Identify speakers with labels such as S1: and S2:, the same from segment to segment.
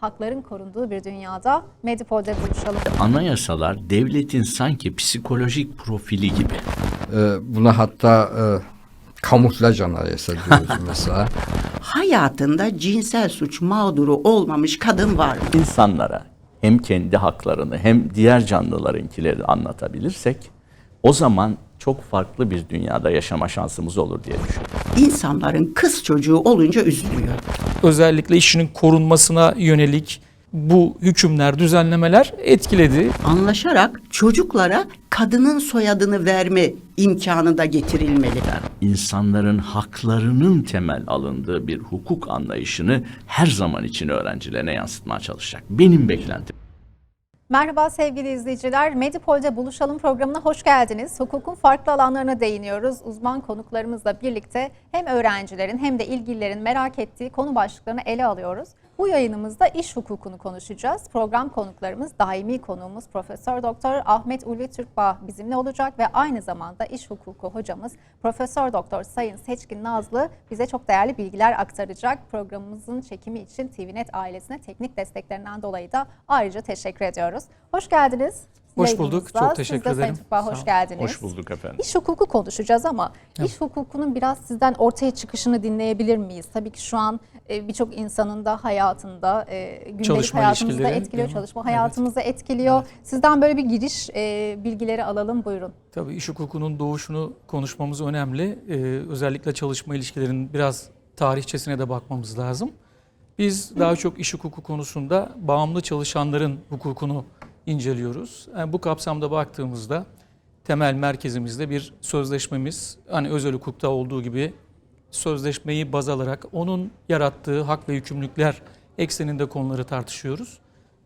S1: hakların korunduğu bir dünyada Medipol'de buluşalım.
S2: Anayasalar devletin sanki psikolojik profili gibi.
S3: Ee, buna hatta e, kamuflaj anayasa diyoruz mesela.
S4: Hayatında cinsel suç mağduru olmamış kadın var mı?
S2: İnsanlara hem kendi haklarını hem diğer canlılarınkileri anlatabilirsek o zaman çok farklı bir dünyada yaşama şansımız olur diye düşünüyorum.
S4: İnsanların kız çocuğu olunca üzülüyor.
S5: Özellikle işinin korunmasına yönelik bu hükümler, düzenlemeler etkiledi.
S4: Anlaşarak çocuklara kadının soyadını verme imkanı da getirilmeli.
S2: İnsanların haklarının temel alındığı bir hukuk anlayışını her zaman için öğrencilerine yansıtmaya çalışacak. Benim beklentim.
S1: Merhaba sevgili izleyiciler. Medipol'de buluşalım programına hoş geldiniz. Hukukun farklı alanlarına değiniyoruz. Uzman konuklarımızla birlikte hem öğrencilerin hem de ilgililerin merak ettiği konu başlıklarını ele alıyoruz. Bu yayınımızda iş hukukunu konuşacağız. Program konuklarımız daimi konuğumuz Profesör Doktor Ahmet Ulvi Türkbağ bizimle olacak ve aynı zamanda iş hukuku hocamız Profesör Doktor Sayın Seçkin Nazlı bize çok değerli bilgiler aktaracak. Programımızın çekimi için TVNet ailesine teknik desteklerinden dolayı da ayrıca teşekkür ediyoruz. Hoş geldiniz.
S5: Hoş bulduk, çok
S1: Siz
S5: teşekkür
S1: de Sayın
S5: ederim. Sağ
S1: hoş geldiniz.
S2: Hoş bulduk efendim.
S1: İş hukuku konuşacağız ama iş hukukunun biraz sizden ortaya çıkışını dinleyebilir miyiz? Tabii ki şu an e, birçok insanın da hayatında, e, gündelik
S5: Çalışma
S1: hayatımızda etkiliyor, çalışma
S5: Evet.
S1: hayatımızı etkiliyor. Sizden böyle bir giriş e, bilgileri alalım buyurun.
S5: Tabii iş hukukunun doğuşunu konuşmamız önemli. Özellikle çalışma ilişkilerinin biraz tarihçesine de bakmamız lazım. Biz daha çok iş hukuku konusunda bağımlı çalışanların hukukunu inceliyoruz. Yani bu kapsamda baktığımızda temel merkezimizde bir sözleşmemiz, hani özel hukukta olduğu gibi sözleşmeyi baz alarak onun yarattığı hak ve yükümlülükler ekseninde konuları tartışıyoruz.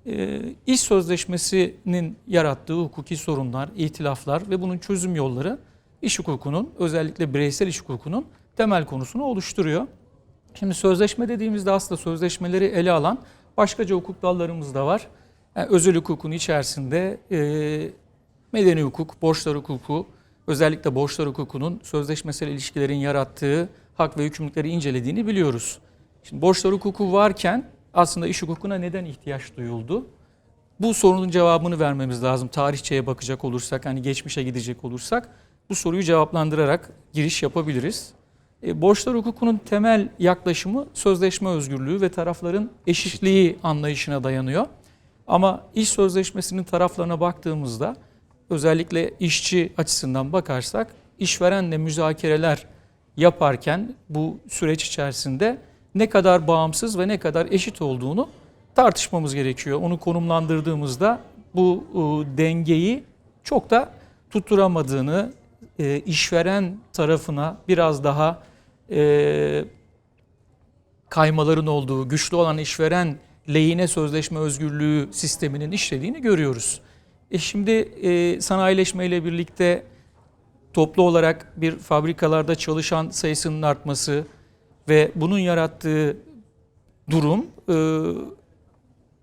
S5: Ee, iş sözleşmesinin yarattığı hukuki sorunlar, ihtilaflar ve bunun çözüm yolları iş hukukunun özellikle bireysel iş hukukunun temel konusunu oluşturuyor. Şimdi sözleşme dediğimizde aslında sözleşmeleri ele alan başkaca hukuk dallarımız da var. Yani özel hukukun içerisinde e, medeni hukuk, borçlar hukuku, özellikle borçlar hukukunun sözleşmesel ilişkilerin yarattığı hak ve yükümlülükleri incelediğini biliyoruz. Şimdi borçlar hukuku varken aslında iş hukukuna neden ihtiyaç duyuldu? Bu sorunun cevabını vermemiz lazım. Tarihçeye bakacak olursak, hani geçmişe gidecek olursak bu soruyu cevaplandırarak giriş yapabiliriz. E, borçlar hukukunun temel yaklaşımı sözleşme özgürlüğü ve tarafların eşitliği anlayışına dayanıyor. Ama iş sözleşmesinin taraflarına baktığımızda özellikle işçi açısından bakarsak işverenle müzakereler yaparken bu süreç içerisinde ne kadar bağımsız ve ne kadar eşit olduğunu tartışmamız gerekiyor. Onu konumlandırdığımızda bu e, dengeyi çok da tutturamadığını, e, işveren tarafına biraz daha e, kaymaların olduğu, güçlü olan işveren lehine sözleşme özgürlüğü sisteminin işlediğini görüyoruz. E şimdi e, sanayileşmeyle birlikte toplu olarak bir fabrikalarda çalışan sayısının artması ve bunun yarattığı durum e,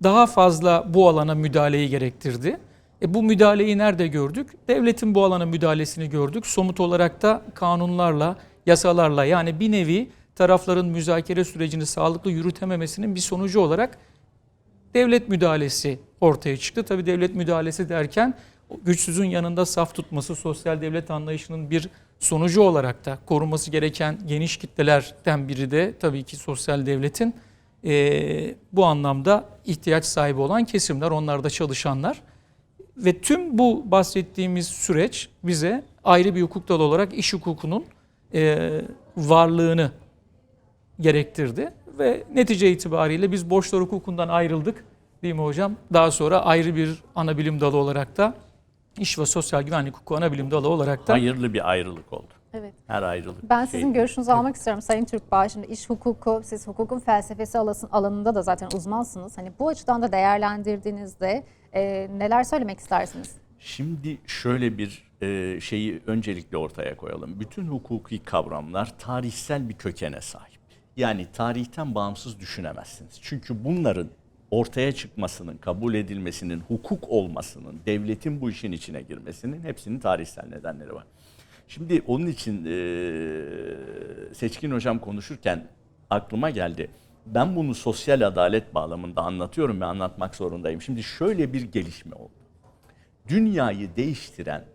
S5: daha fazla bu alana müdahaleyi gerektirdi. E bu müdahaleyi nerede gördük? Devletin bu alana müdahalesini gördük. Somut olarak da kanunlarla, yasalarla yani bir nevi tarafların müzakere sürecini sağlıklı yürütememesinin bir sonucu olarak devlet müdahalesi ortaya çıktı. Tabii devlet müdahalesi derken güçsüzün yanında saf tutması sosyal devlet anlayışının bir sonucu olarak da korunması gereken geniş kitlelerden biri de tabii ki sosyal devletin eee, bu anlamda ihtiyaç sahibi olan kesimler, onlar da çalışanlar. Ve tüm bu bahsettiğimiz süreç bize ayrı bir hukuk dalı olarak iş hukukunun eee, varlığını gerektirdi. Ve netice itibariyle biz borçlar hukukundan ayrıldık değil mi hocam? Daha sonra ayrı bir ana bilim dalı olarak da iş ve sosyal güvenlik hukuku ana bilim dalı olarak da
S2: Hayırlı bir ayrılık oldu.
S1: Evet.
S2: Her ayrılık.
S1: Ben
S2: şey
S1: sizin görüşünüzü almak istiyorum Sayın Türkbağ. Şimdi iş hukuku, siz hukukun felsefesi alanında da zaten uzmansınız. Hani bu açıdan da değerlendirdiğinizde e, neler söylemek istersiniz?
S2: Şimdi şöyle bir e, şeyi öncelikle ortaya koyalım. Bütün hukuki kavramlar tarihsel bir kökene sahip. Yani tarihten bağımsız düşünemezsiniz. Çünkü bunların ortaya çıkmasının, kabul edilmesinin, hukuk olmasının, devletin bu işin içine girmesinin hepsinin tarihsel nedenleri var. Şimdi onun için e, Seçkin Hocam konuşurken aklıma geldi. Ben bunu sosyal adalet bağlamında anlatıyorum ve anlatmak zorundayım. Şimdi şöyle bir gelişme oldu. Dünyayı değiştiren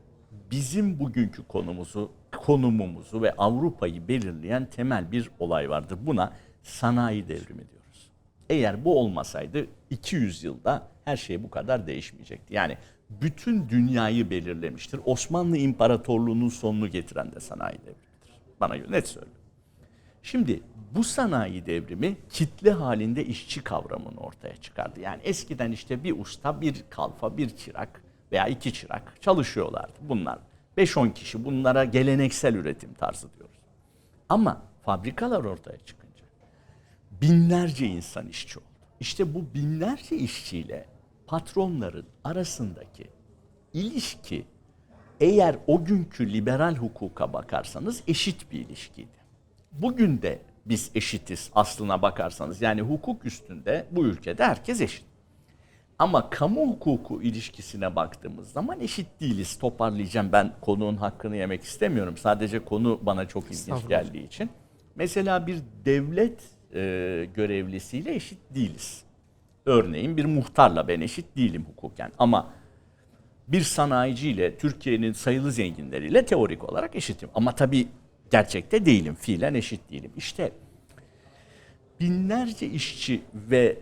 S2: bizim bugünkü konumuzu, konumumuzu ve Avrupa'yı belirleyen temel bir olay vardır. Buna sanayi devrimi diyoruz. Eğer bu olmasaydı 200 yılda her şey bu kadar değişmeyecekti. Yani bütün dünyayı belirlemiştir. Osmanlı İmparatorluğu'nun sonunu getiren de sanayi devrimidir. Bana göre net söylüyorum. Şimdi bu sanayi devrimi kitle halinde işçi kavramını ortaya çıkardı. Yani eskiden işte bir usta, bir kalfa, bir çırak veya iki çırak çalışıyorlardı. Bunlar 5-10 kişi bunlara geleneksel üretim tarzı diyoruz. Ama fabrikalar ortaya çıkınca binlerce insan işçi oldu. İşte bu binlerce işçiyle patronların arasındaki ilişki eğer o günkü liberal hukuka bakarsanız eşit bir ilişkiydi. Bugün de biz eşitiz aslına bakarsanız. Yani hukuk üstünde bu ülkede herkes eşit. Ama kamu hukuku ilişkisine baktığımız zaman eşit değiliz. Toparlayacağım ben konuğun hakkını yemek istemiyorum. Sadece konu bana çok ilginç geldiği için. Mesela bir devlet e, görevlisiyle eşit değiliz. Örneğin bir muhtarla ben eşit değilim hukuken ama bir sanayiciyle Türkiye'nin sayılı zenginleriyle teorik olarak eşitim. Ama tabii gerçekte değilim, fiilen eşit değilim. İşte binlerce işçi ve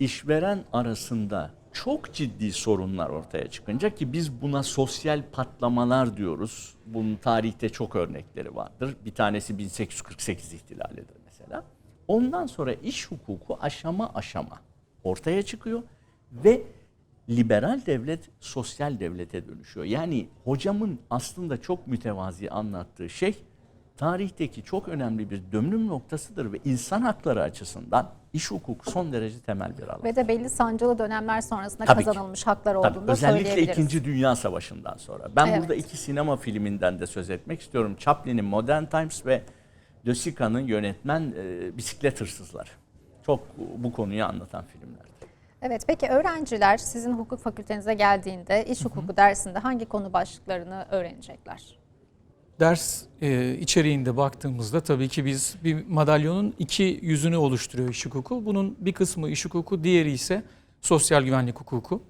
S2: işveren arasında çok ciddi sorunlar ortaya çıkınca ki biz buna sosyal patlamalar diyoruz. Bunun tarihte çok örnekleri vardır. Bir tanesi 1848 ihtilalidir mesela. Ondan sonra iş hukuku aşama aşama ortaya çıkıyor ve liberal devlet sosyal devlete dönüşüyor. Yani hocamın aslında çok mütevazi anlattığı şey tarihteki çok önemli bir dönüm noktasıdır ve insan hakları açısından iş hukuku son derece temel bir alan.
S1: Ve de belli sancılı dönemler sonrasında
S2: Tabii ki.
S1: kazanılmış haklar
S2: Tabii,
S1: olduğunu
S2: özellikle
S1: söyleyebiliriz.
S2: 2. Dünya Savaşı'ndan sonra. Ben
S1: Evet.
S2: burada iki sinema filminden de söz etmek istiyorum. Chaplin'in Modern Times ve De Sica'nın yönetmen e, Bisiklet Hırsızları. Çok bu konuyu anlatan filmler.
S1: Evet peki öğrenciler sizin hukuk fakültenize geldiğinde iş hukuku dersinde hangi konu başlıklarını öğrenecekler?
S5: Ders e, içeriğinde baktığımızda tabii ki biz bir madalyonun iki yüzünü oluşturuyor iş hukuku. Bunun bir kısmı iş hukuku, diğeri ise sosyal güvenlik hukuku.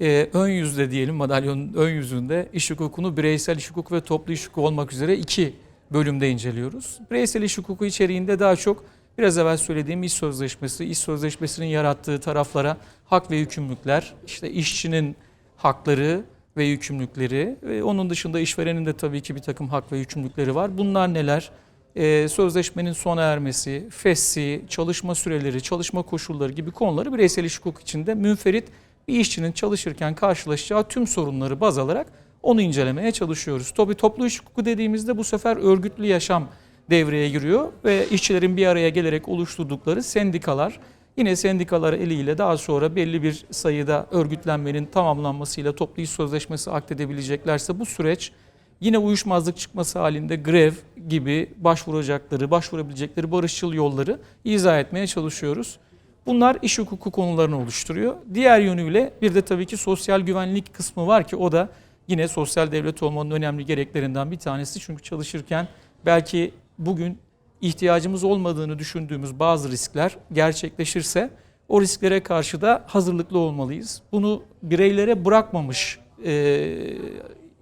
S5: E, ön yüzde diyelim madalyonun ön yüzünde iş hukukunu bireysel iş hukuku ve toplu iş hukuku olmak üzere iki bölümde inceliyoruz. Bireysel iş hukuku içeriğinde daha çok biraz evvel söylediğim iş sözleşmesi, iş sözleşmesinin yarattığı taraflara hak ve yükümlülükler, işte işçinin hakları ve yükümlülükleri ve onun dışında işverenin de tabii ki bir takım hak ve yükümlülükleri var. Bunlar neler? Ee, sözleşmenin sona ermesi, fesli, çalışma süreleri, çalışma koşulları gibi konuları bireysel iş hukuku içinde münferit bir işçinin çalışırken karşılaşacağı tüm sorunları baz alarak onu incelemeye çalışıyoruz. Tabii toplu iş hukuku dediğimizde bu sefer örgütlü yaşam devreye giriyor ve işçilerin bir araya gelerek oluşturdukları sendikalar yine sendikalar eliyle daha sonra belli bir sayıda örgütlenmenin tamamlanmasıyla toplu iş sözleşmesi akdedebileceklerse bu süreç yine uyuşmazlık çıkması halinde grev gibi başvuracakları, başvurabilecekleri barışçıl yolları izah etmeye çalışıyoruz. Bunlar iş hukuku konularını oluşturuyor. Diğer yönüyle bir de tabii ki sosyal güvenlik kısmı var ki o da yine sosyal devlet olmanın önemli gereklerinden bir tanesi. Çünkü çalışırken belki bugün ihtiyacımız olmadığını düşündüğümüz bazı riskler gerçekleşirse o risklere karşı da hazırlıklı olmalıyız. Bunu bireylere bırakmamış e,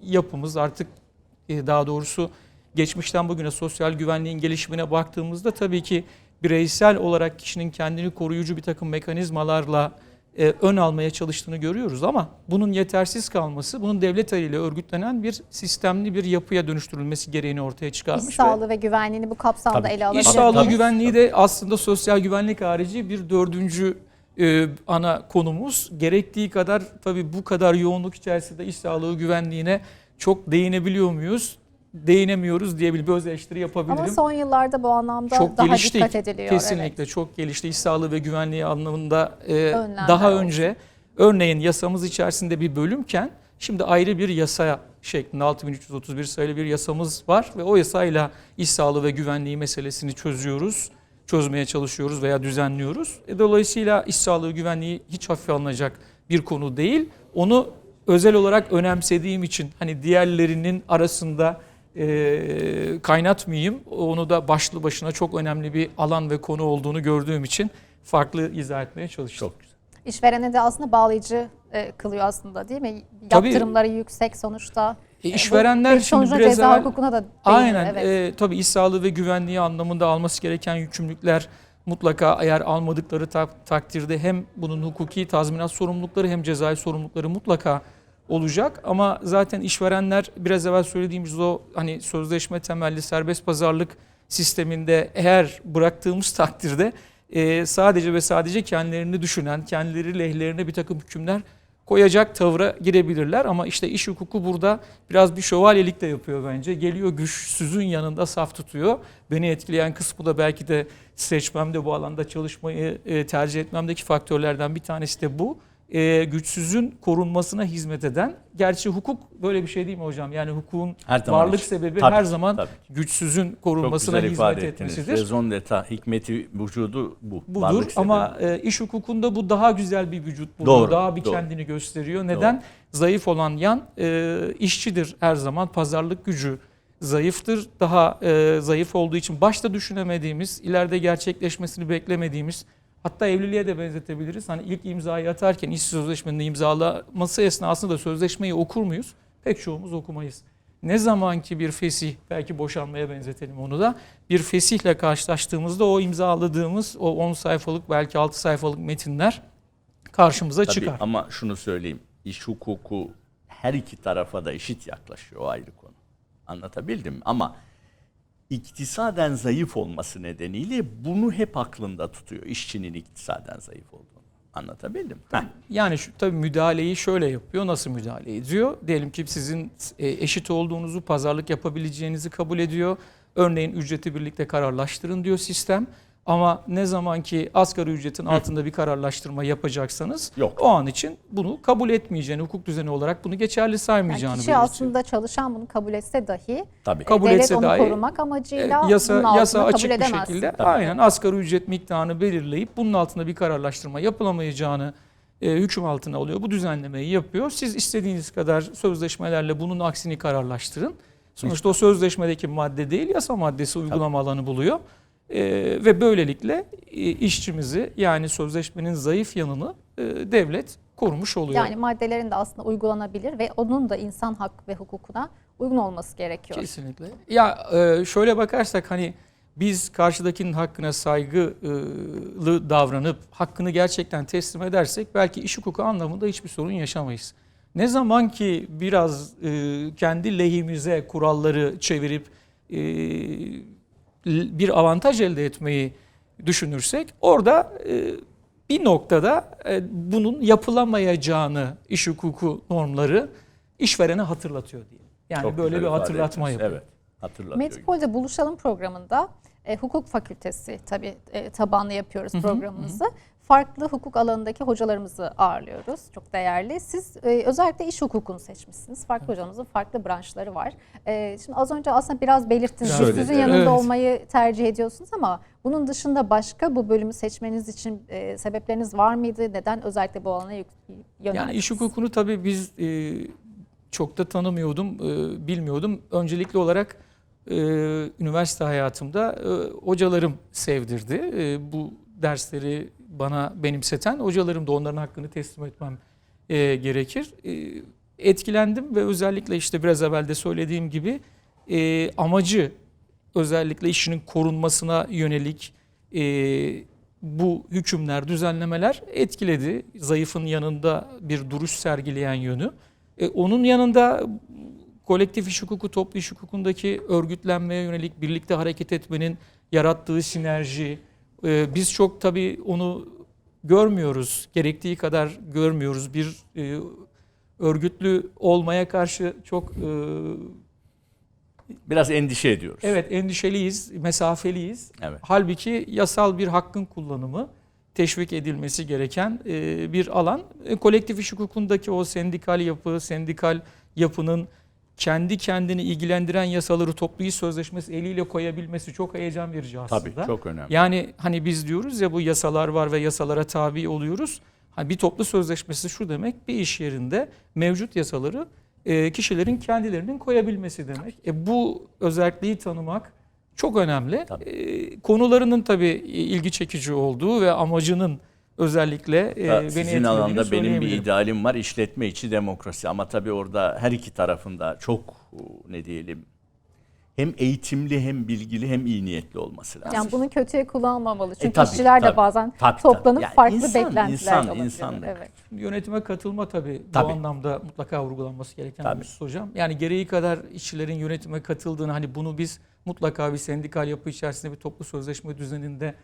S5: yapımız artık e, daha doğrusu geçmişten bugüne sosyal güvenliğin gelişimine baktığımızda tabii ki bireysel olarak kişinin kendini koruyucu bir takım mekanizmalarla e, ön almaya çalıştığını görüyoruz ama bunun yetersiz kalması, bunun devlet eliyle örgütlenen bir sistemli bir yapıya dönüştürülmesi gereğini ortaya çıkarmış.
S1: İş
S5: ve-
S1: sağlığı ve güvenliğini bu kapsamda
S2: Tabii.
S1: ele
S5: İş
S1: alabilir
S5: sağlığı
S1: miyiz?
S5: güvenliği de aslında sosyal güvenlik harici bir dördüncü e, ana konumuz. Gerektiği kadar tabii bu kadar yoğunluk içerisinde iş sağlığı güvenliğine çok değinebiliyor muyuz? Değinemiyoruz diye bir öz eleştiri yapabilirim.
S1: Ama son yıllarda bu anlamda
S5: çok
S1: daha
S5: gelişti.
S1: dikkat ediliyor.
S5: Kesinlikle
S1: evet.
S5: çok gelişti. İş sağlığı ve güvenliği anlamında e,
S1: Önlemler
S5: daha
S1: olsun.
S5: önce örneğin yasamız içerisinde bir bölümken şimdi ayrı bir yasa şeklinde 6331 sayılı bir yasamız var ve o yasayla iş sağlığı ve güvenliği meselesini çözüyoruz. Çözmeye çalışıyoruz veya düzenliyoruz. E, dolayısıyla iş sağlığı güvenliği hiç hafife alınacak bir konu değil. Onu özel olarak önemsediğim için hani diğerlerinin arasında e, kaynatmayayım. Onu da başlı başına çok önemli bir alan ve konu olduğunu gördüğüm için farklı izah etmeye çalıştım.
S2: Çok güzel.
S1: İşverene de aslında bağlayıcı e, kılıyor aslında değil mi?
S5: Tabii.
S1: Yaptırımları yüksek sonuçta.
S5: E,
S1: E, bu
S5: işverenler
S1: pek
S5: şimdi biraz
S1: ceza
S5: evvel-
S1: hukukuna da.
S5: Aynen.
S1: Evet.
S5: E, tabii iş sağlığı ve güvenliği anlamında alması gereken yükümlülükler mutlaka eğer almadıkları tak- takdirde hem bunun hukuki tazminat sorumlulukları hem cezai sorumlulukları mutlaka olacak. Ama zaten işverenler biraz evvel söylediğimiz o hani sözleşme temelli serbest pazarlık sisteminde eğer bıraktığımız takdirde e, sadece ve sadece kendilerini düşünen, kendileri lehlerine bir takım hükümler koyacak tavra girebilirler ama işte iş hukuku burada biraz bir şövalyelik de yapıyor bence. Geliyor güçsüzün yanında saf tutuyor. Beni etkileyen kısmı da belki de seçmemde bu alanda çalışmayı e, tercih etmemdeki faktörlerden bir tanesi de bu. E, güçsüzün korunmasına hizmet eden. Gerçi hukuk böyle bir şey değil mi hocam? Yani hukukun
S2: Her
S5: varlık
S2: için.
S5: sebebi
S2: Tabii,
S5: her zaman
S2: tabii.
S5: güçsüzün korunmasına
S2: ifade
S5: hizmet
S2: ettiniz.
S5: etmesidir
S2: Rezon d'etat, hikmeti vücudu bu.
S5: budur
S2: Varlık
S5: ama e, iş hukukunda bu daha güzel bir vücut buluyor.
S2: Doğru,
S5: daha bir
S2: doğru.
S5: kendini gösteriyor. Neden? Zayıf olan yan e, işçidir her zaman. Pazarlık gücü zayıftır. Daha e, zayıf olduğu için başta düşünemediğimiz, ileride gerçekleşmesini beklemediğimiz hatta evliliğe de benzetebiliriz. Hani ilk imzayı atarken iş sözleşmenin imzalaması esnasında sözleşmeyi okur muyuz? Pek çoğumuz okumayız. Ne zaman ki bir fesih, belki boşanmaya benzetelim onu da, bir fesihle karşılaştığımızda o imzaladığımız o 10 sayfalık belki 6 sayfalık metinler karşımıza
S2: Tabii
S5: çıkar.
S2: ama şunu söyleyeyim. İş hukuku her iki tarafa da eşit yaklaşıyor. O ayrı konu. Anlatabildim mi? Ama iktisaden zayıf olması nedeniyle bunu hep aklında tutuyor. İşçinin iktisaden zayıf olduğunu. Anlatabildim? Heh.
S5: Yani şu tabii müdahaleyi şöyle yapıyor. Nasıl müdahale ediyor? Diyelim ki sizin e, eşit olduğunuzu, pazarlık yapabileceğinizi kabul ediyor. Örneğin ücreti birlikte kararlaştırın diyor sistem. Ama ne zaman ki asgari ücretin altında bir kararlaştırma yapacaksanız
S2: Yok.
S5: o an için bunu kabul etmeyeceğini, hukuk düzeni olarak bunu geçerli
S1: Yani
S5: saymayacağını
S1: kişi
S5: belirtiyor.
S1: aslında çalışan bunu kabul etse dahi
S2: Tabii.
S5: Kabul
S1: devlet
S5: etse
S1: onu
S5: dahi,
S1: korumak
S5: E,
S1: amacıyla
S5: yasa
S1: bunun
S5: yasa
S1: kabul
S5: açık bir
S1: edemez.
S5: şekilde
S2: Tabii.
S5: aynen asgari ücret miktarını belirleyip bunun altında bir kararlaştırma yapılamayacağını e, hüküm altına alıyor. Bu düzenlemeyi yapıyor. Siz istediğiniz kadar sözleşmelerle bunun aksini kararlaştırın. Sonuçta o sözleşmedeki madde değil yasa maddesi uygulama alanı buluyor. E, ve böylelikle e, işçimizi yani sözleşmenin zayıf yanını e, devlet korumuş oluyor.
S1: Yani maddelerin de aslında uygulanabilir ve onun da insan hak ve hukukuna uygun olması gerekiyor.
S5: Kesinlikle. Ya e, şöyle bakarsak hani biz karşıdakinin hakkına saygılı davranıp hakkını gerçekten teslim edersek belki iş hukuku anlamında hiçbir sorun yaşamayız. Ne zaman ki biraz e, kendi lehimize kuralları çevirip e, bir avantaj elde etmeyi düşünürsek orada e, bir noktada e, bunun yapılamayacağını iş hukuku normları işverene hatırlatıyor diye. Yani
S2: Çok
S5: böyle bir hatırlatma yapıyor.
S2: Evet. Hatırlatıyor.
S1: Metropol'de Buluşalım programında e, hukuk fakültesi tabii e, tabanlı yapıyoruz programımızı. Farklı hukuk alanındaki hocalarımızı ağırlıyoruz. Çok değerli. Siz e, özellikle iş hukukunu seçmişsiniz. Farklı hocamızın farklı branşları var. E, şimdi az önce aslında biraz belirttiniz. Güçsüzün
S2: söyledim.
S1: yanında
S5: Evet.
S1: olmayı tercih ediyorsunuz ama bunun dışında başka bu bölümü seçmeniz için e, sebepleriniz var mıydı? Neden özellikle bu alana yöneldiniz?
S5: Yani iş hukukunu tabii biz e, çok da tanımıyordum, e, bilmiyordum. Öncelikli olarak e, üniversite hayatımda e, hocalarım sevdirdi. E, bu dersleri bana benimseten hocalarım da onların hakkını teslim etmem e, gerekir. E, etkilendim ve özellikle işte biraz evvel de söylediğim gibi e, amacı özellikle işinin korunmasına yönelik e, bu hükümler, düzenlemeler etkiledi. Zayıfın yanında bir duruş sergileyen yönü. E, onun yanında kolektif iş hukuku, toplu iş hukukundaki örgütlenmeye yönelik birlikte hareket etmenin yarattığı sinerji. E, biz çok tabii onu görmüyoruz, gerektiği kadar görmüyoruz. Bir e, örgütlü olmaya karşı çok e,
S2: Biraz endişe ediyoruz.
S5: Evet endişeliyiz, mesafeliyiz.
S2: Evet.
S5: Halbuki yasal bir hakkın kullanımı teşvik edilmesi gereken e, bir alan. E, Kolektif iş hukukundaki o sendikal yapı, sendikal yapının kendi kendini ilgilendiren yasaları toplu iş sözleşmesi eliyle koyabilmesi çok heyecan verici aslında.
S2: Tabii çok önemli.
S5: Yani hani biz diyoruz ya bu yasalar var ve yasalara tabi oluyoruz. Hani bir toplu sözleşmesi şu demek bir iş yerinde mevcut yasaları e, kişilerin kendilerinin koyabilmesi demek. E, bu özelliği tanımak çok önemli.
S2: Tabii.
S5: Ee, konularının tabii ilgi çekici olduğu ve amacının özellikle e, beni
S2: Sizin alanda benim bir idealim var işletme içi demokrasi ama tabii orada her iki tarafında çok ne diyelim hem eğitimli hem bilgili hem iyi niyetli olması lazım.
S1: Yani bunu kötüye kullanmamalı. Çünkü
S2: E, tabii,
S1: işçiler de
S2: tabii.
S1: bazen
S2: Tabii,
S1: toplanıp
S2: tabii. Yani
S1: farklı
S2: insan,
S1: beklentiler
S2: insan,
S1: olabiliyor.
S2: insanlık.
S1: Evet.
S5: Yönetime katılma tabii,
S2: Tabii.
S5: bu anlamda mutlaka vurgulanması gereken
S2: Tabii.
S5: bir husus hocam. Yani gereği kadar işçilerin yönetime katıldığını hani bunu biz mutlaka bir sendikal yapı içerisinde bir toplu sözleşme düzeninde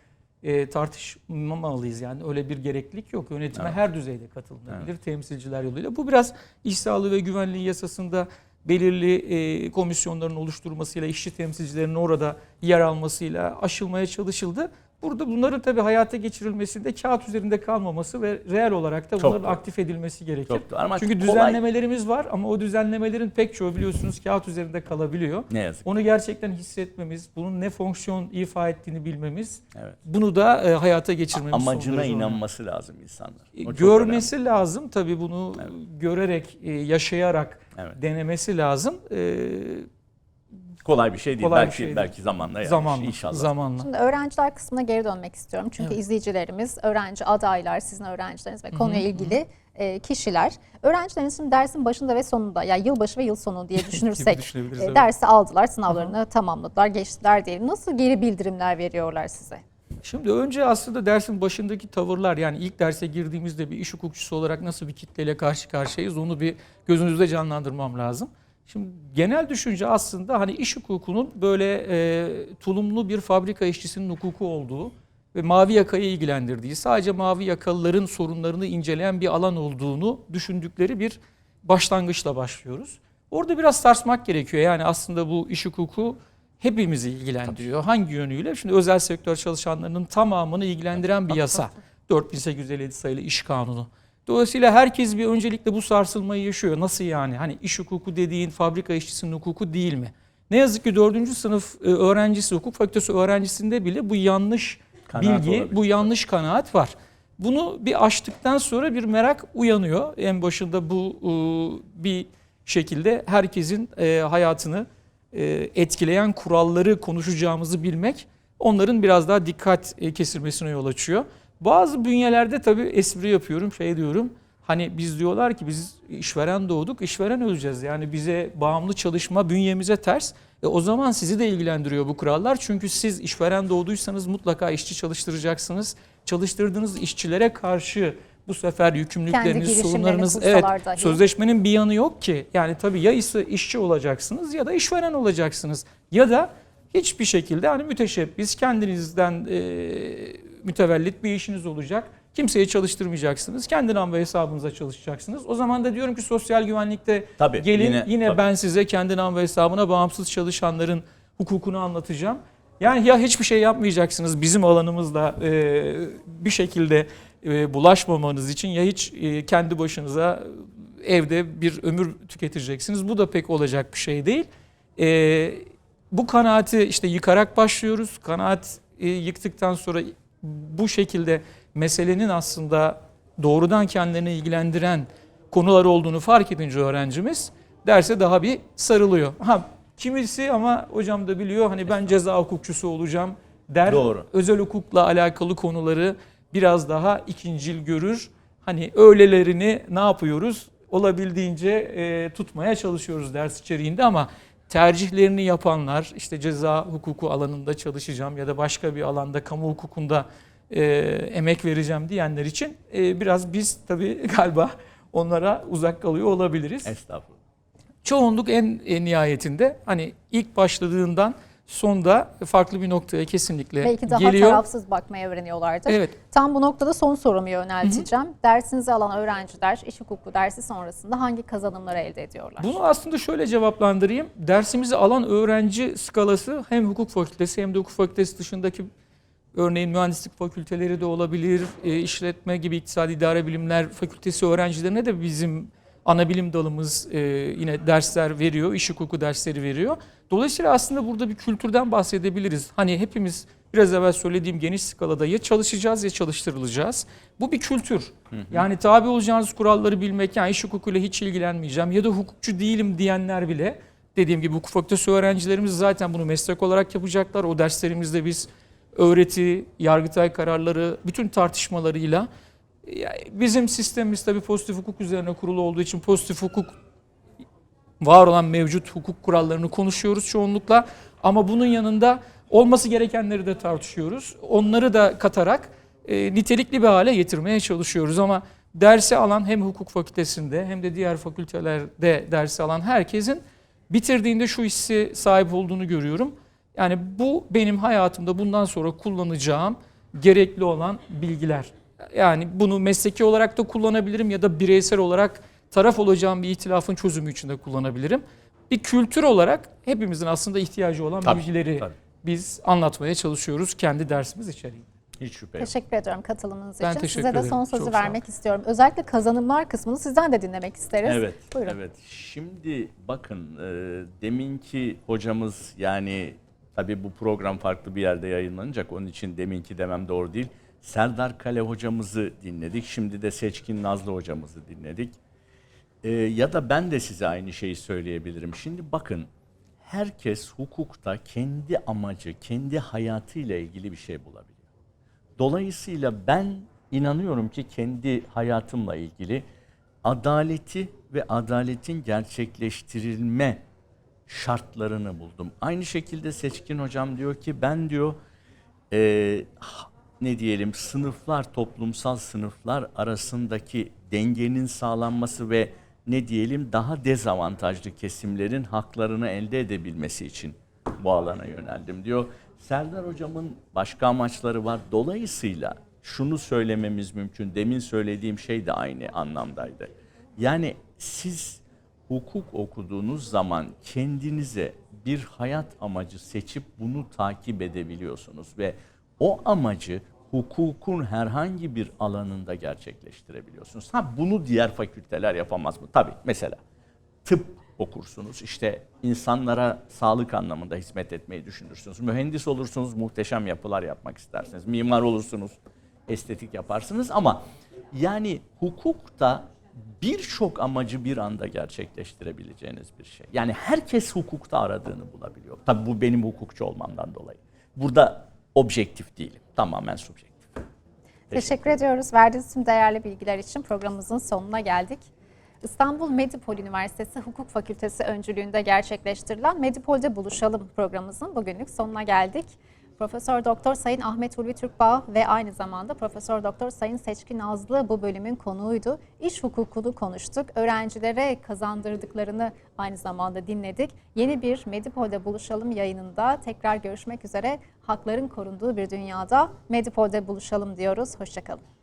S5: e, tartışmamalıyız. Yani öyle bir gereklilik yok. Yönetime her düzeyde katılınabilir temsilciler yoluyla. Bu biraz iş sağlığı ve güvenliği yasasında belirli e, komisyonların oluşturmasıyla, işçi temsilcilerinin orada yer almasıyla aşılmaya çalışıldı. Burada bunların tabii hayata geçirilmesinde kağıt üzerinde kalmaması ve reel olarak da
S2: Çok
S5: bunların
S2: doğru.
S5: aktif edilmesi gerekir.
S2: Çok doğru. Ama
S5: Çünkü
S2: kolay-
S5: düzenlemelerimiz var ama o düzenlemelerin pek çoğu biliyorsunuz kağıt üzerinde kalabiliyor.
S2: Ne yazık.
S5: Onu gerçekten hissetmemiz, bunun ne fonksiyon ifa ettiğini bilmemiz,
S2: Evet.
S5: bunu da e, hayata geçirmemiz
S2: Amacına
S5: derece önemli.
S2: inanması lazım insanlar.
S5: E,
S2: O çok
S5: Görmesi lazım tabii bunu görerek, e, yaşayarak
S2: önemli. Evet.
S5: denemesi lazım. E,
S2: Kolay bir şey değil.
S5: Kolay bir
S2: belki
S5: şey değil.
S2: belki zamanla yani
S5: zamanla,
S2: inşallah.
S5: zamanla.
S1: Şimdi öğrenciler kısmına geri dönmek istiyorum. Çünkü
S5: Evet.
S1: izleyicilerimiz, öğrenci adaylar, sizin öğrencileriniz ve konuya ilgili e, kişiler. Öğrencilerin şimdi dersin başında ve sonunda, yani yılbaşı ve yıl sonu diye düşünürsek e, dersi aldılar, sınavlarını tamamladılar, geçtiler diyelim. Nasıl geri bildirimler veriyorlar size?
S5: Şimdi önce aslında dersin başındaki tavırlar yani ilk derse girdiğimizde bir iş hukukçusu olarak nasıl bir kitleyle karşı karşıyayız onu bir gözünüzde canlandırmam lazım. Şimdi genel düşünce aslında hani iş hukukunun böyle e, tulumlu bir fabrika işçisinin hukuku olduğu ve mavi yakayı ilgilendirdiği, sadece mavi yakalıların sorunlarını inceleyen bir alan olduğunu düşündükleri bir başlangıçla başlıyoruz. Orada biraz sarsmak gerekiyor. Yani aslında bu iş hukuku hepimizi ilgilendiriyor. Hangi yönüyle? Şimdi özel sektör çalışanlarının tamamını ilgilendiren bir yasa. 4857 sayılı iş kanunu. Dolayısıyla herkes bir öncelikle bu sarsılmayı yaşıyor. Nasıl yani? Hani iş hukuku dediğin fabrika işçisinin hukuku değil mi? Ne yazık ki 4. sınıf e, öğrencisi, hukuk fakültesi öğrencisinde bile bu yanlış
S2: Kanaat
S5: bilgi,
S2: olabilir.
S5: bu yanlış kanaat var. Bunu bir açtıktan sonra bir merak uyanıyor. En başında bu e, bir şekilde herkesin e, hayatını etkileyen kuralları konuşacağımızı bilmek onların biraz daha dikkat kesilmesine yol açıyor. Bazı bünyelerde tabii espri yapıyorum, şey diyorum. Hani biz diyorlar ki biz işveren doğduk, işveren öleceğiz. Yani bize bağımlı çalışma bünyemize ters. E o zaman sizi de ilgilendiriyor bu kurallar. Çünkü siz işveren doğduysanız mutlaka işçi çalıştıracaksınız. Çalıştırdığınız işçilere karşı bu sefer yükümlülükleriniz, sorunlarınız, evet,
S1: dahi.
S5: sözleşmenin bir yanı yok ki. Yani tabii ya işçi olacaksınız ya da işveren olacaksınız. Ya da hiçbir şekilde hani müteşebbis kendinizden e, mütevellit bir işiniz olacak. Kimseyi çalıştırmayacaksınız. Kendi nam ve hesabınıza çalışacaksınız. O zaman da diyorum ki sosyal güvenlikte
S2: Tabii,
S5: gelin yine,
S2: yine- tabii.
S5: ben size kendi nam ve hesabına bağımsız çalışanların hukukunu anlatacağım. Yani ya hiçbir şey yapmayacaksınız bizim alanımızda e, bir şekilde e, bulaşmamanız için ya hiç e, kendi başınıza evde bir ömür tüketeceksiniz. Bu da pek olacak bir şey değil. E, bu kanaati işte yıkarak başlıyoruz. Kanaat e, yıktıktan sonra bu şekilde meselenin aslında doğrudan kendilerini ilgilendiren konular olduğunu fark edince öğrencimiz derse daha bir sarılıyor. Ha kimisi ama hocam da biliyor hani ben ceza hukukçusu olacağım der.
S2: Doğru.
S5: Özel hukukla alakalı konuları biraz daha ikincil görür. Hani öğlelerini ne yapıyoruz? Olabildiğince e, tutmaya çalışıyoruz ders içeriğinde ama tercihlerini yapanlar işte ceza hukuku alanında çalışacağım ya da başka bir alanda kamu hukukunda e, emek vereceğim diyenler için e, biraz biz tabii galiba onlara uzak kalıyor olabiliriz.
S2: Estağfurullah.
S5: Çoğunluk en, en nihayetinde hani ilk başladığından sonda farklı bir noktaya kesinlikle
S1: Belki daha
S5: geliyor.
S1: tarafsız bakmayı öğreniyorlardır.
S5: Evet.
S1: Tam bu noktada son sorumu yönelteceğim. Dersinizi alan öğrenciler iş hukuku dersi sonrasında hangi kazanımları elde ediyorlar?
S5: Bunu aslında şöyle cevaplandırayım. Dersimizi alan öğrenci skalası hem hukuk fakültesi hem de hukuk fakültesi dışındaki örneğin mühendislik fakülteleri de olabilir, e, işletme gibi iktisadi idare bilimler fakültesi öğrencilerine de bizim ana bilim dalımız e, yine dersler veriyor, iş hukuku dersleri veriyor. Dolayısıyla aslında burada bir kültürden bahsedebiliriz. Hani hepimiz biraz evvel söylediğim geniş skalada ya çalışacağız ya çalıştırılacağız. Bu bir kültür. Yani tabi olacağınız kuralları bilmek, yani iş hukukuyla hiç ilgilenmeyeceğim ya da hukukçu değilim diyenler bile Dediğim gibi hukuk fakültesi öğrencilerimiz zaten bunu meslek olarak yapacaklar. O derslerimizde biz öğreti, yargıtay kararları, bütün tartışmalarıyla bizim sistemimiz tabii pozitif hukuk üzerine kurulu olduğu için pozitif hukuk var olan mevcut hukuk kurallarını konuşuyoruz çoğunlukla. Ama bunun yanında olması gerekenleri de tartışıyoruz. Onları da katarak e, nitelikli bir hale getirmeye çalışıyoruz. Ama dersi alan hem hukuk fakültesinde hem de diğer fakültelerde dersi alan herkesin bitirdiğinde şu hissi sahip olduğunu görüyorum. Yani bu benim hayatımda bundan sonra kullanacağım gerekli olan bilgiler. Yani bunu mesleki olarak da kullanabilirim ya da bireysel olarak taraf olacağım bir itilafın çözümü için de kullanabilirim. Bir kültür olarak hepimizin aslında ihtiyacı olan
S2: Tabii,
S5: bilgileri
S2: tabii.
S5: biz anlatmaya çalışıyoruz kendi dersimiz içeriğinde.
S2: Hiç şüphe yok.
S1: Teşekkür ediyorum katılımınız
S5: Ben
S1: için.
S5: teşekkür
S1: Size de
S5: ederim.
S1: son sözü
S5: Çok sağ
S1: vermek istiyorum. Özellikle kazanımlar kısmını sizden de dinlemek isteriz.
S2: Evet,
S1: Buyurun.
S2: evet. Şimdi bakın e, deminki hocamız yani tabii bu program farklı bir yerde yayınlanacak. Onun için deminki demem doğru değil. Serdar Kale hocamızı dinledik. Şimdi de Seçkin Nazlı hocamızı dinledik. E, ya da ben de size aynı şeyi söyleyebilirim. Şimdi bakın herkes hukukta kendi amacı, kendi hayatıyla ilgili bir şey bulabiliyor. Dolayısıyla ben inanıyorum ki kendi hayatımla ilgili adaleti ve adaletin gerçekleştirilme şartlarını buldum. Aynı şekilde Seçkin Hocam diyor ki ben diyor ha- ne diyelim sınıflar, toplumsal sınıflar arasındaki dengenin sağlanması ve ne diyelim daha dezavantajlı kesimlerin haklarını elde edebilmesi için bu alana yöneldim diyor. Serdar Hocam'ın başka amaçları var. Dolayısıyla şunu söylememiz mümkün. Demin söylediğim şey de aynı anlamdaydı. Yani siz hukuk okuduğunuz zaman kendinize bir hayat amacı seçip bunu takip edebiliyorsunuz ve o amacı hukukun herhangi bir alanında gerçekleştirebiliyorsunuz. Ha bunu diğer fakülteler yapamaz mı? Tabii mesela tıp okursunuz. İşte insanlara sağlık anlamında hizmet etmeyi düşünürsünüz. Mühendis olursunuz, muhteşem yapılar yapmak istersiniz. Mimar olursunuz, estetik yaparsınız ama yani hukukta birçok amacı bir anda gerçekleştirebileceğiniz bir şey. Yani herkes hukukta aradığını bulabiliyor. Tabii bu benim hukukçu olmamdan dolayı. Burada objektif değilim. Tamamen subjektif.
S1: Teşekkür ediyoruz. Verdiğiniz tüm değerli bilgiler için programımızın sonuna geldik. İstanbul Medipol Üniversitesi Hukuk Fakültesi öncülüğünde gerçekleştirilen Medipol'de Buluşalım programımızın bugünlük sonuna geldik. Profesör Doktor Sayın Ahmet Ulvi Türkbağ ve aynı zamanda Profesör Doktor Sayın Seçkin Nazlı bu bölümün konuğuydu. İş hukukunu konuştuk. Öğrencilere kazandırdıklarını aynı zamanda dinledik. Yeni bir Medipol'de Buluşalım yayınında tekrar görüşmek üzere. Hakların korunduğu bir dünyada Medipol'de buluşalım diyoruz. Hoşçakalın.